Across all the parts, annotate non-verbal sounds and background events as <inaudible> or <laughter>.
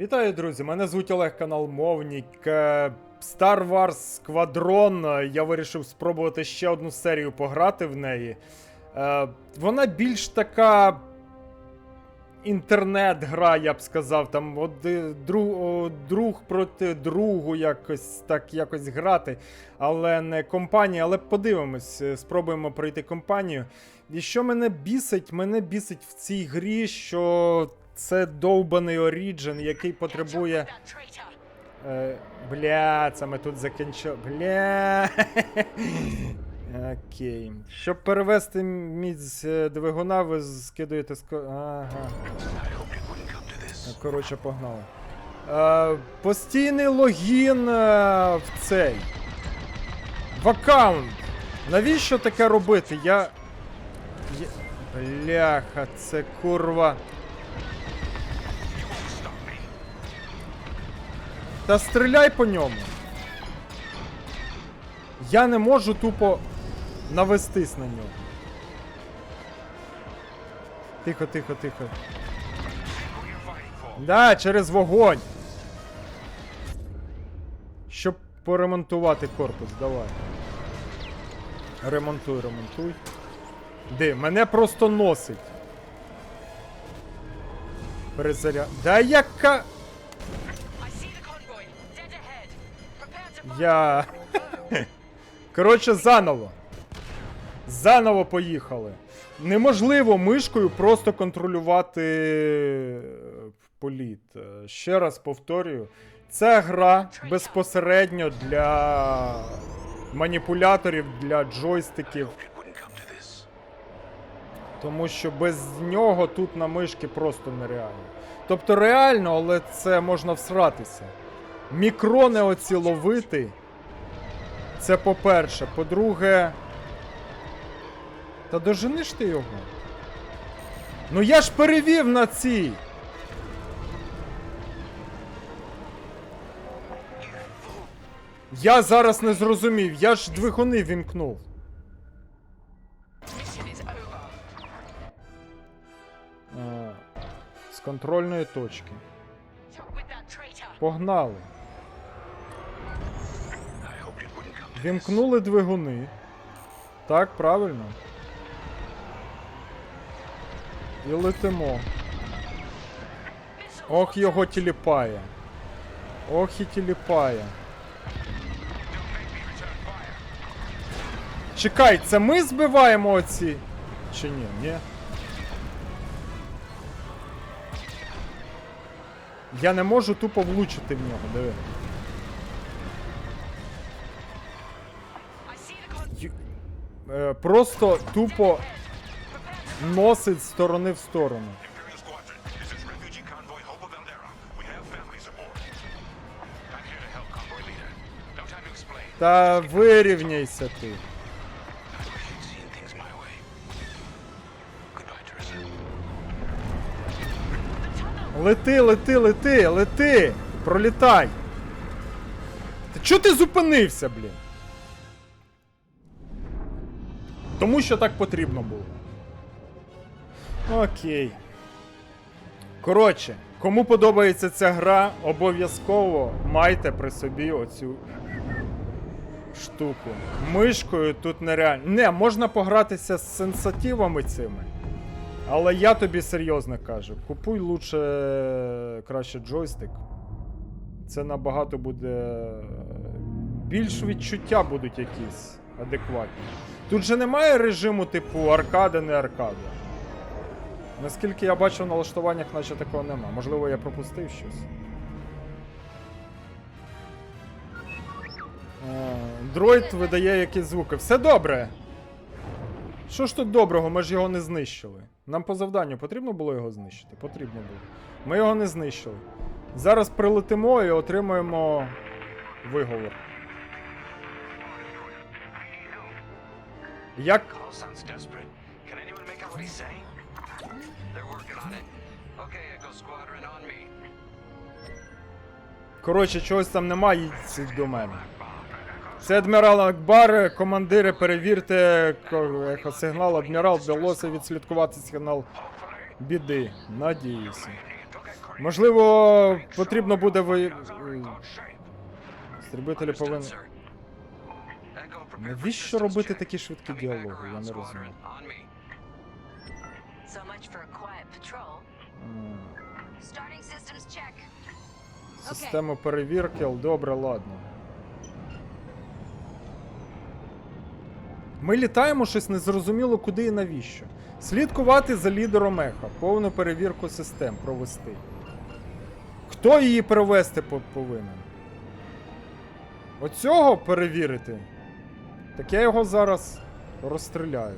Вітаю, друзі! Мене звуть Олег, канал Мовнік. Е, Star Wars Squadron. Я вирішив спробувати ще одну серію пограти в неї. Е, Вона більш така. Інтернет-гра, я б сказав, там оди- друг, друг проти другу якось так якось грати, але не компанія. Але подивимось, е, спробуємо пройти компанію. І що мене бісить? Мене бісить в цій грі, що це довбаний Оріджин, який потребує. Е, бля, це ми тут закінчили. Бля. Окей. Щоб перевести міць е, двигуна, ви скидуєте ско. Ага. Е, Коротше, погнали. Е, постійний логін е, в цей. В аккаунт. Навіщо таке робити? Я... Бляха, це курва. Та стріляй по ньому. Я не можу тупо навестись на нього. Тихо, тихо, тихо. Да, через вогонь. Щоб поремонтувати корпус, давай. Ремонтуй, ремонтуй. Де? Мене просто носить. Перезаря... Да яка. Я. <laughs> Коротше, заново. Заново поїхали. Неможливо мишкою просто контролювати е, політ. Е, Ще раз повторюю, це гра безпосередньо для маніпуляторів, для джойстиків. Тому що без нього тут на мишки просто нереально. Тобто реально, але це можна всратися. Мікрони оці ловити. Це по-перше. По-друге. Та дожениш ти його? Ну я ж перевів на цій. Я зараз не зрозумів, я ж двигуни вімкнув. А, з контрольної точки. Погнали. Вімкнули двигуни. Так, правильно. І летимо. Ох, його тіліпає. Ох і тіліпає. Чекай, це ми збиваємо оці? Чи ні? Ні. Я не можу тупо влучити в нього, диви. Convoy leader. No time to explain. Та вирівняйся ти. Лети, лети, лети, лети! Пролітай! Та чого ти зупинився, блін? Тому що так потрібно було. Окей. Коротше, кому подобається ця гра, обов'язково майте при собі оцю штуку. Мишкою тут нереально. Не, можна погратися з сенсативами цими. Але я тобі серйозно кажу, купуй лучше е, краще джойстик. Це набагато буде. е, Більш відчуття будуть якісь адекватні. Тут же немає режиму типу аркада, не аркада. Наскільки я бачу в налаштуваннях, наче такого нема. Можливо, я пропустив щось. Е, Дроїд видає якісь звуки. Все добре. Що ж тут доброго, ми ж його не знищили. Нам по завданню потрібно було його знищити? Потрібно було. Ми його не знищили. Зараз прилетимо і отримаємо виговор. Me. Коротше, чогось там немає, їдь до мене. Це адмірал Акбар, командири, перевірте ехосигнал. Адмірал вдалося відслідкувати сигнал біди. Надіюся. Можливо, потрібно буде ви. Shape. Стрібителі повинні. Навіщо робити такі швидкі діалоги? Я не розумію. Систему перевірки, добре, ладно. Ми літаємо щось незрозуміло куди і навіщо. Слідкувати за лідером еха, повну перевірку систем провести. Хто її перевести по- повинен? Оцього перевірити? Так я його зараз розстріляю.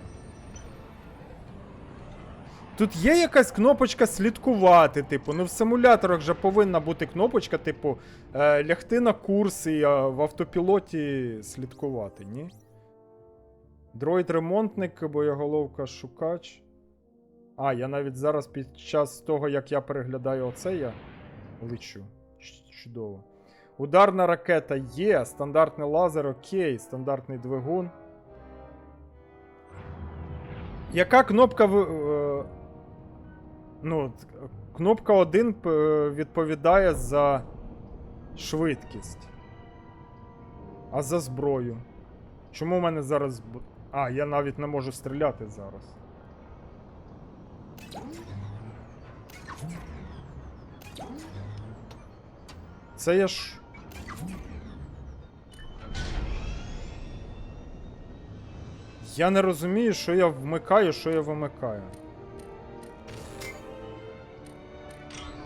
Тут є якась кнопочка слідкувати, типу, ну в симуляторах же повинна бути кнопочка, типу, е, лягти на курс і е, в автопілоті слідкувати, ні? Дроїд-ремонтник, боєголовка шукач. А, я навіть зараз під час того, як я переглядаю оце, я лечу. Чудово. Ударна ракета є, стандартний лазер, окей, стандартний двигун. Яка кнопка е, Ну, кнопка 1 відповідає за швидкість. А за зброю. Чому в мене зараз. А, я навіть не можу стріляти зараз. Це я ж. Я не розумію, що я вмикаю, що я вимикаю.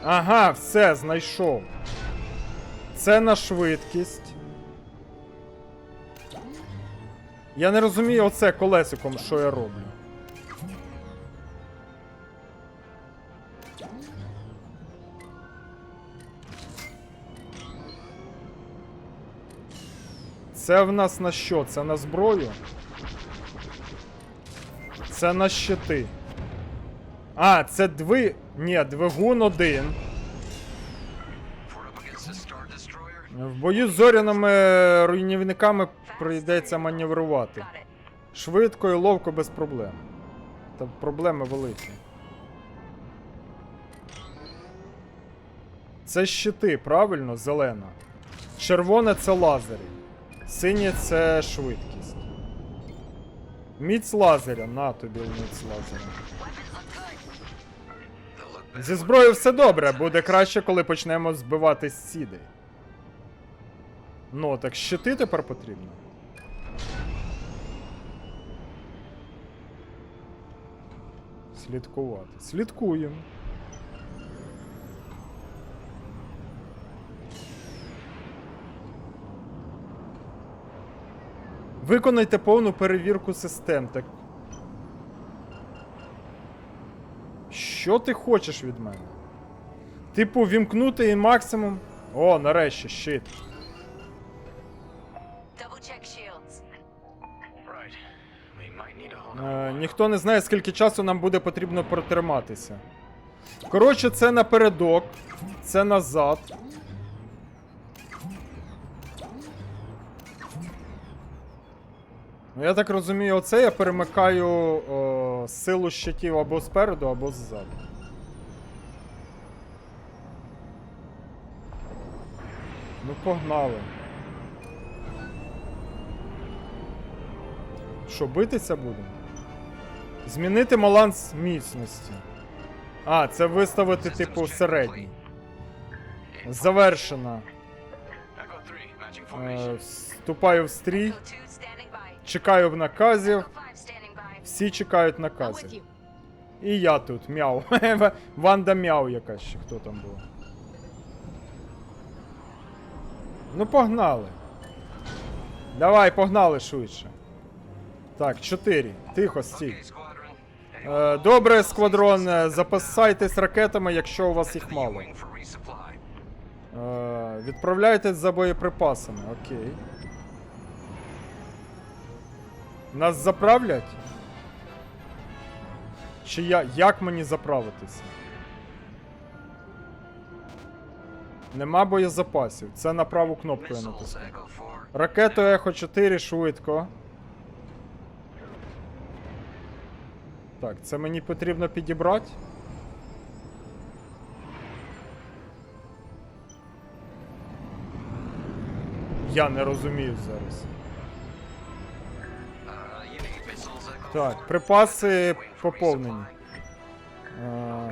Ага, все, знайшов. Це на швидкість. Я не розумію оце колесиком, що я роблю. Це в нас на що? Це на зброю? Це на щити. А, це дви. Ні, двигун один. В бою з зоряними руйнівниками прийдеться маневрувати. Швидко і ловко без проблем. Та проблеми великі. Це щити, правильно? Зелена. Червоне це лазери. Синє це швидкість. Міць лазеря. На тобі міць лазеря. Зі зброєю все добре, буде краще, коли почнемо збивати сіди. Ну, так щити тепер потрібно. Слідкувати. Слідкуємо. Виконайте повну перевірку систем. Так. Що ти хочеш від мене? Типу, вімкнути і максимум. О, нарешті, щит. Е, ніхто не знає, скільки часу нам буде потрібно протриматися. Коротше, це напередок, це назад. Ну, я так розумію, оце я перемикаю о, силу щитів або спереду, або ззаду. Ну, погнали. Що, битися будемо? Змінити баланс міцності. А, це виставити, типу, середній. Завершено. Echo 3, matching Е. Вступаю в стрій, чекаю в наказів, Echo 5 standing by. всі чекають наказів. І я тут, мяу. <laughs> Ванда мяу якась ще, хто там був. Ну, погнали. Давай, погнали швидше. Так, 4. Тихо, стій. Е, Добре, сквадрон, е, запасайтесь ракетами, якщо у вас їх мало. Е, Відправляйтесь за боєприпасами, окей. Нас заправлять? Чи я... Як мені заправитися? Нема боєзапасів. Це на праву кнопку я натискаю. Ракету Ехо 4 швидко. Так, це мені потрібно підібрати. Я не розумію зараз. Так, припаси поповнені. А,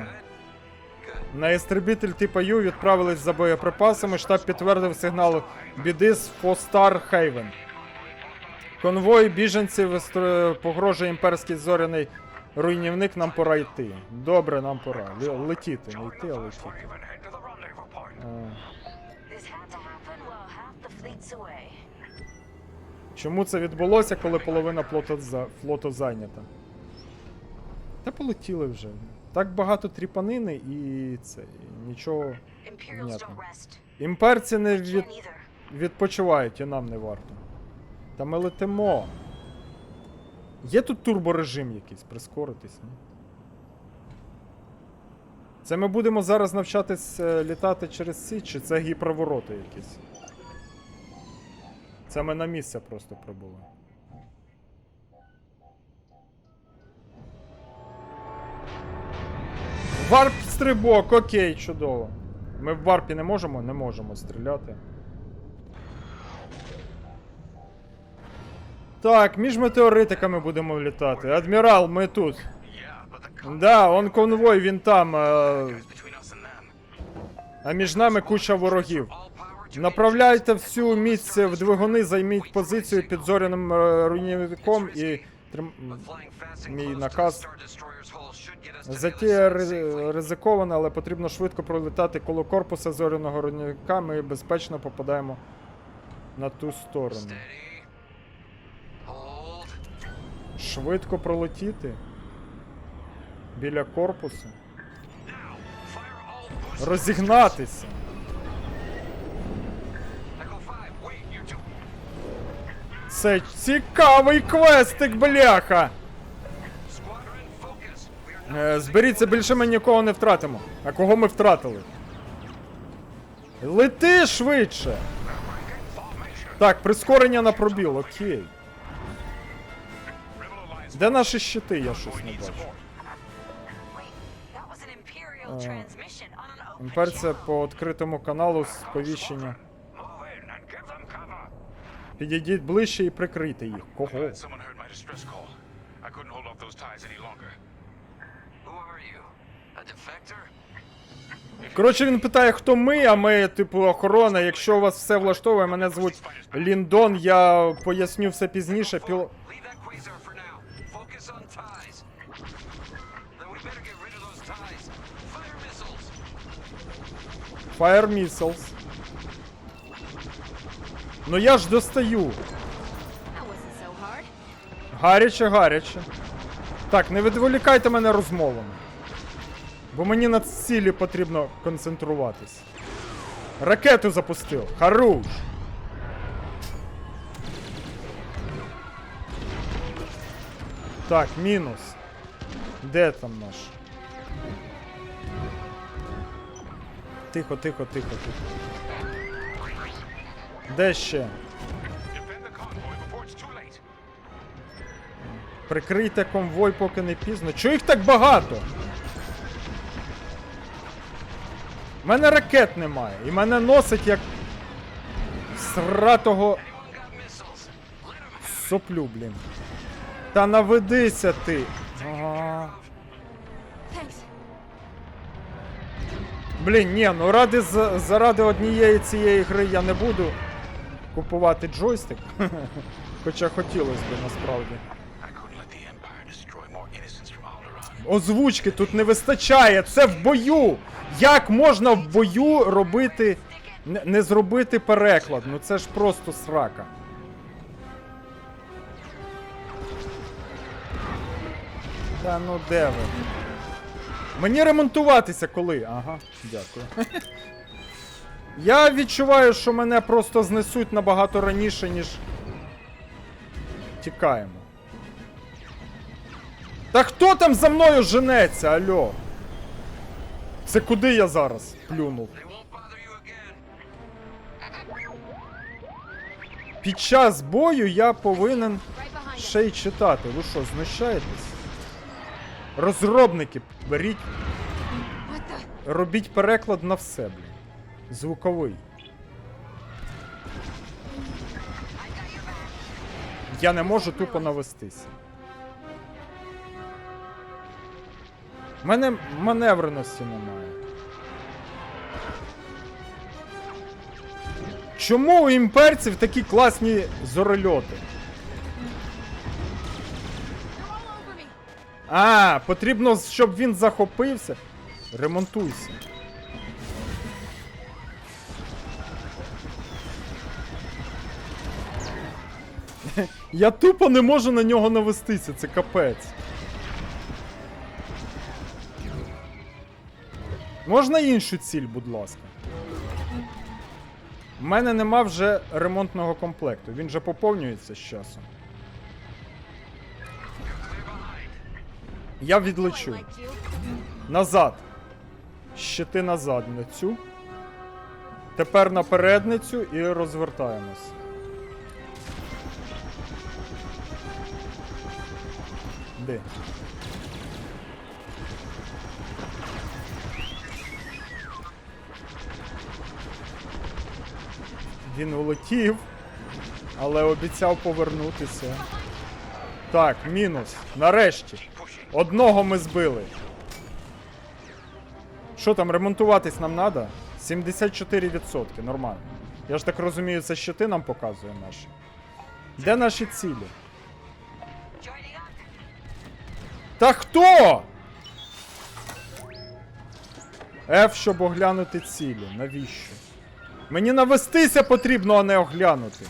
На істребітель типа Ю відправились за боєприпасами. Штаб підтвердив сигнал біди з Фостар Хейвен. Конвой біженців погрожує імперський зоряний руйнівник. Нам пора йти. Добре, нам пора. Ле- Летіти, не йти, а летіти. А, Чому це відбулося, коли половина флоту, за... флоту зайнята? Та полетіли вже. Так багато тріпанини і це. І нічого. Понятно. Імперці не від... відпочивають, і нам не варто. Та ми летимо. Є тут турборежим якийсь, прискоритись, ні? Це ми будемо зараз навчатись е, літати через ці, чи це гіпервороти якісь? Це ми на місце просто прибули. Варп стрибок, окей, чудово. Ми в варпі не можемо? Не можемо стріляти. Так, між метеоритиками будемо літати. Адмірал, ми тут. Да, он конвой, він там. е. А між нами куча ворогів. Направляйте всю міць в двигуни, займіть позицію під зоряним е, руйнівником і трим... Мій наказ. Затія ризикована, але потрібно швидко пролітати коло корпуса зоряного руйнівника. Ми безпечно попадаємо на ту сторону. Швидко пролетіти біля корпусу. Розігнатися. Це цікавий квестик, бляха! Е, Зберіться, більше ми нікого не втратимо. А кого ми втратили? Лети швидше! Так, прискорення на пробіл, окей. Де наші щити? Я щось не бачу. open Імперця по відкритому каналу сповіщення. Підійдіть ближче і прикрийте їх. Кого? Коротше, він питає, хто ми, а ми, типу, охорона. Якщо у вас все влаштовує, мене звуть Ліндон, я поясню все пізніше. Піл... Leave that Ну я ж достаю. Гаряче, гаряче. Так, не відволікайте мене розмовами. Бо мені на цілі потрібно концентруватись. Ракету запустив. Харуш. Так, мінус. Де там наш? Тихо, тихо, тихо, тихо. Де ще? Прикрийте конвой, поки не пізно. Чого їх так багато? У мене ракет немає. І мене носить як сратого соплю, блін. Та наведися ти. Ага. Блін, ні, ну ради заради однієї цієї гри я не буду купувати джойстик. <laughs> Хоча хотілося б насправді. Озвучки тут не вистачає. Це в бою. Як можна в бою робити. Не зробити переклад? Ну це ж просто срака. Та ну де ви? Мені ремонтуватися коли? Ага, дякую. <laughs> Я відчуваю, що мене просто знесуть набагато раніше, ніж. Тікаємо. Та хто там за мною женеться, альо? Це куди я зараз плюнув? Під час бою я повинен ще й читати. Ви що, знущаєтесь? Розробники, беріть, робіть переклад на все, блін. Звуковий. Я не можу тупо навестися. Мене маневреності немає. Чому у імперців такі класні зорольоти? А, потрібно, щоб він захопився. Ремонтуйся. Я тупо не можу на нього навестися, це капець. Можна іншу ціль, будь ласка. У мене нема вже ремонтного комплекту, він же поповнюється з часом. Я відлечу. Назад. Щити назад на. Тепер на передницю і розвертаємось. Де? Він улетів, але обіцяв повернутися. Так, мінус. Нарешті. Одного ми збили. Що там, ремонтуватись нам треба? 74%, нормально. Я ж так розумію, це щити нам показує наші. Де наші цілі? Та хто? F, щоб оглянути цілі. Навіщо? Мені навестися потрібно, а не оглянути.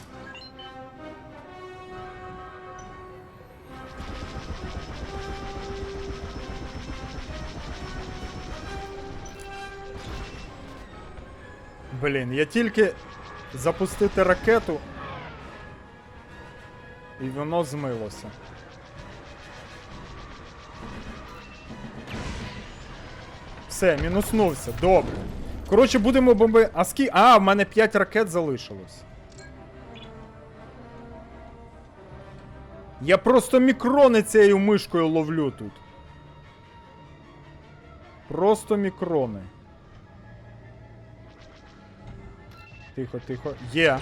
Блін, я тільки запустити ракету. І воно змилося. Все, мінуснувся, добре. Коротше, будемо бомби. А скі. А, в мене 5 ракет залишилось. Я просто мікрони цією мишкою ловлю тут. Просто мікрони. Тихо, тихо. Є.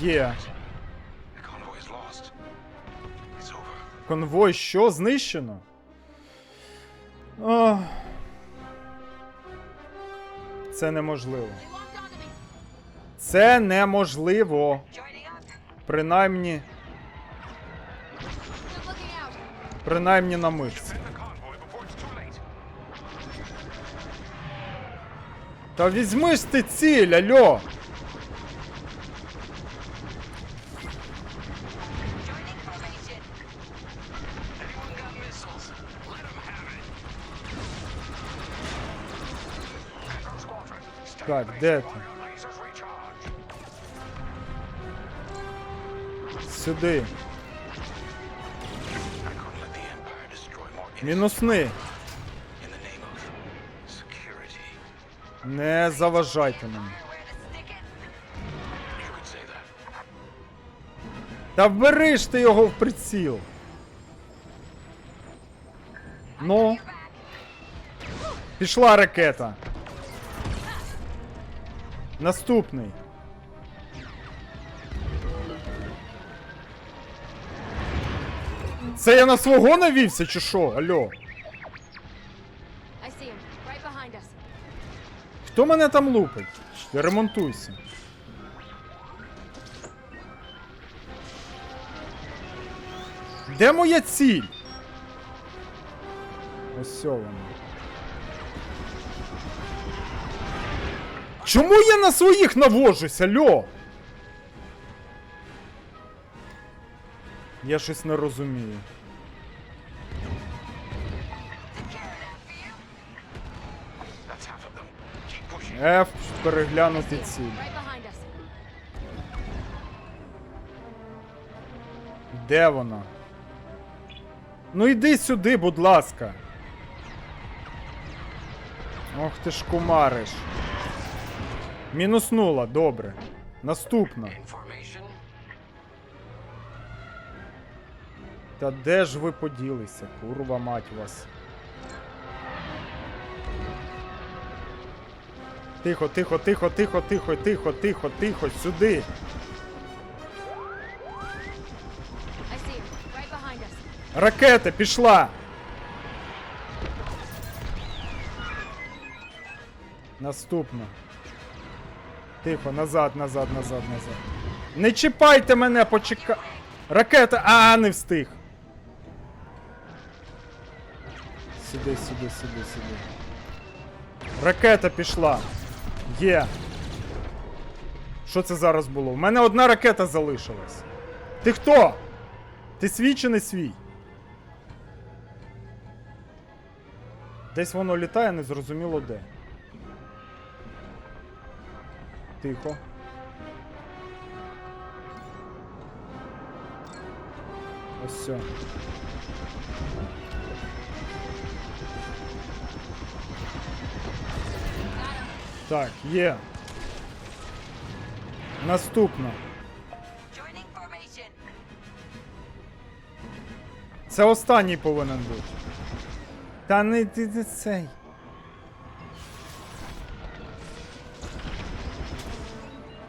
Є. Конвой що? Знищено? Ах. Це неможливо. Це неможливо. Принаймні. Принаймні на мишці. Та візьми ж ти ціль, альо! Where to stick it? You could say that. Та бери ж ти його в приціл. Ну. Пішла ракета. Наступний. Це я на свого навівся, чи що? Алло. Хто мене там лупить? Ремонтуйся. Де моя ціль? Ось вона. Чому я на своїх навожусь, альо? Я щось не розумію. F переглянути ціль. Де вона? Ну йди сюди, будь ласка. Ох ти ж кумариш. Мінуснула, добре. Наступна. Та де ж ви поділися, курва мать вас. Тихо, тихо, тихо, тихо, тихо, тихо, тихо, тихо, сюди. Ракета пішла. Наступна. Тихо, назад, назад, назад, назад. Не чіпайте мене, почека. Ракета. А, не встиг. Сюди, сюди, сюди, сюди. Ракета пішла. Є. Що це зараз було? У мене одна ракета залишилась. Ти хто? Ти свій чи не свій? Десь воно літає, незрозуміло де. Тихо. Ось все. Так, є. Наступно. Це останній повинен бути. Та не ти цей.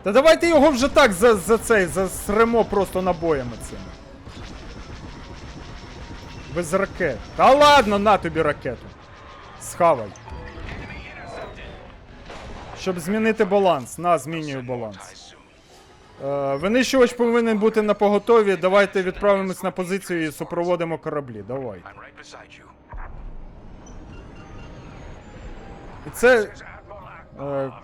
Та давайте його вже так за, за цей, засремо просто набоями цими. Без ракет. Та ладно, на тобі ракету. Схавай. Щоб змінити баланс. На, змінюю баланс. Е, винищувач повинен бути на поготові. Давайте відправимось на позицію і супроводимо кораблі. Давай. І це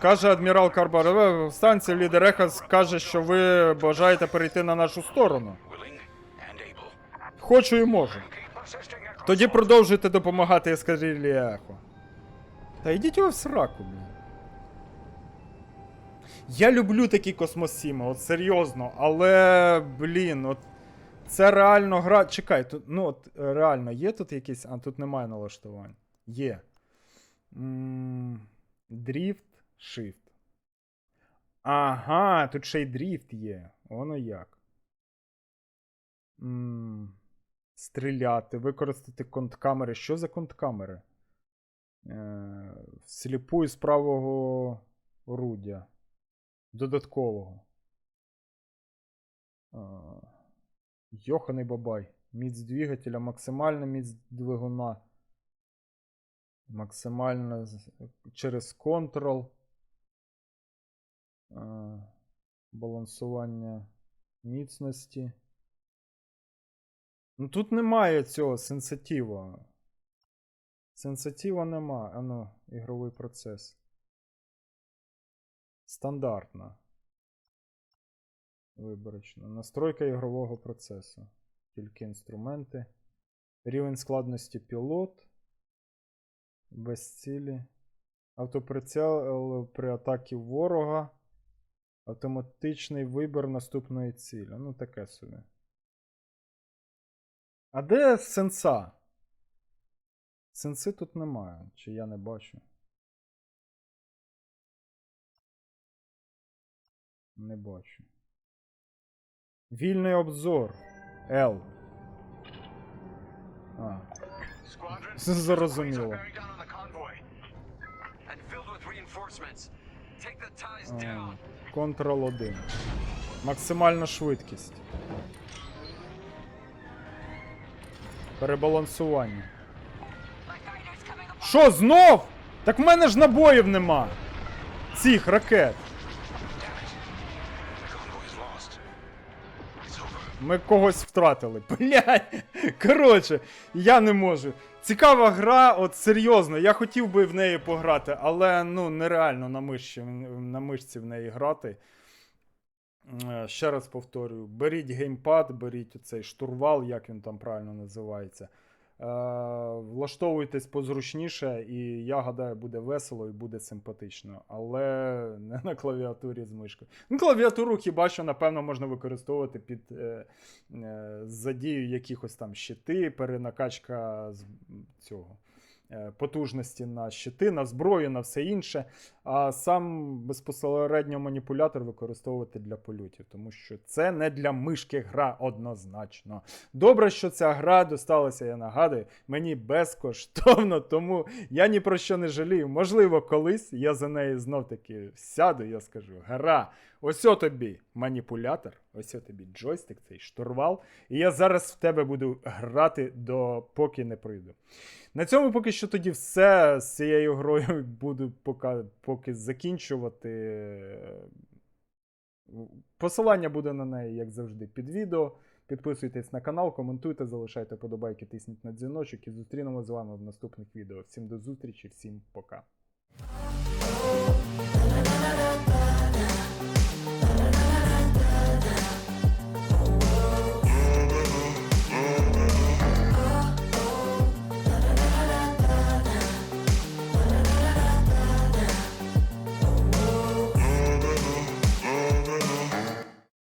каже адмірал Карбареве. Станція лідер Ехас каже, що ви бажаєте перейти на нашу сторону. Хочу і можу. Тоді продовжуйте допомагати ескадрилі Ехо. Та йдіть ви в сраку, блін. Я люблю такі космосіми, от серйозно, але, блін, от це реально гра. Чекай, тут, ну от е, реально, є тут якісь. А тут немає налаштувань. Є. М, Дріфт, Shift. Ага, тут ще й дріфт є. Воно як. М, Стріляти, використати конткамери. Що за конткамери? Е, Сліпу із правого орудя. Додаткового. Е, Йоханий бабай. Міць двигателя, максимальна міць двигуна. Максимально через контрол. Е, Балансування міцності. Ну тут немає цього сенсатива. Сенсатива нема. Ано, ігровий процес. Стандартна. Виборочно. Настройка ігрового процесу. Тільки інструменти. Рівень складності пілот. Без цілі. Автоприцел при атакі ворога. Автоматичний вибір наступної цілі. Ну, таке собі. А де сенса? Сенси тут немає, чи я не бачу. Не бачу. Вільний обзор. Л. А. <laughs> Зрозуміло. Ctrl 1. Максимальна швидкість. Перебалансування. Що, знов? Так в мене ж набоїв нема. Цих ракет. Ми когось втратили. <laughs> Блядь. Коротше, я не можу. Цікава гра, от серйозно, я хотів би в неї пограти, але ну нереально на мишці, на мишці в неї грати. Е, Ще раз повторюю: беріть геймпад, беріть оцей штурвал, як він там правильно називається. Е, влаштовуйтесь позручніше, і я гадаю, буде весело і буде симпатично. Але не на клавіатурі з мишкою. Ну, клавіатуру хіба що, напевно, можна використовувати під е, е, задією якихось там щити, перенакачка з цього потужності на щити, на зброю, на все інше. А сам безпосередньо маніпулятор використовувати для польотів, тому що це не для мишки гра однозначно. Добре, що ця гра досталася, я нагадую, мені безкоштовно, тому я ні про що не жалію. Можливо, колись я за неї знов таки сяду, я скажу: гра, ось тобі маніпулятор, ось о тобі джойстик, цей штурвал. І я зараз в тебе буду грати до поки не прийду. На цьому поки що тоді все з цією грою буду поки, поки закінчувати. Посилання буде на неї, як завжди, під відео. Підписуйтесь на канал, коментуйте, залишайте подобайки, тисніть на дзвіночок і зустрінемо з вами в наступних відео. Всім до зустрічі, всім пока.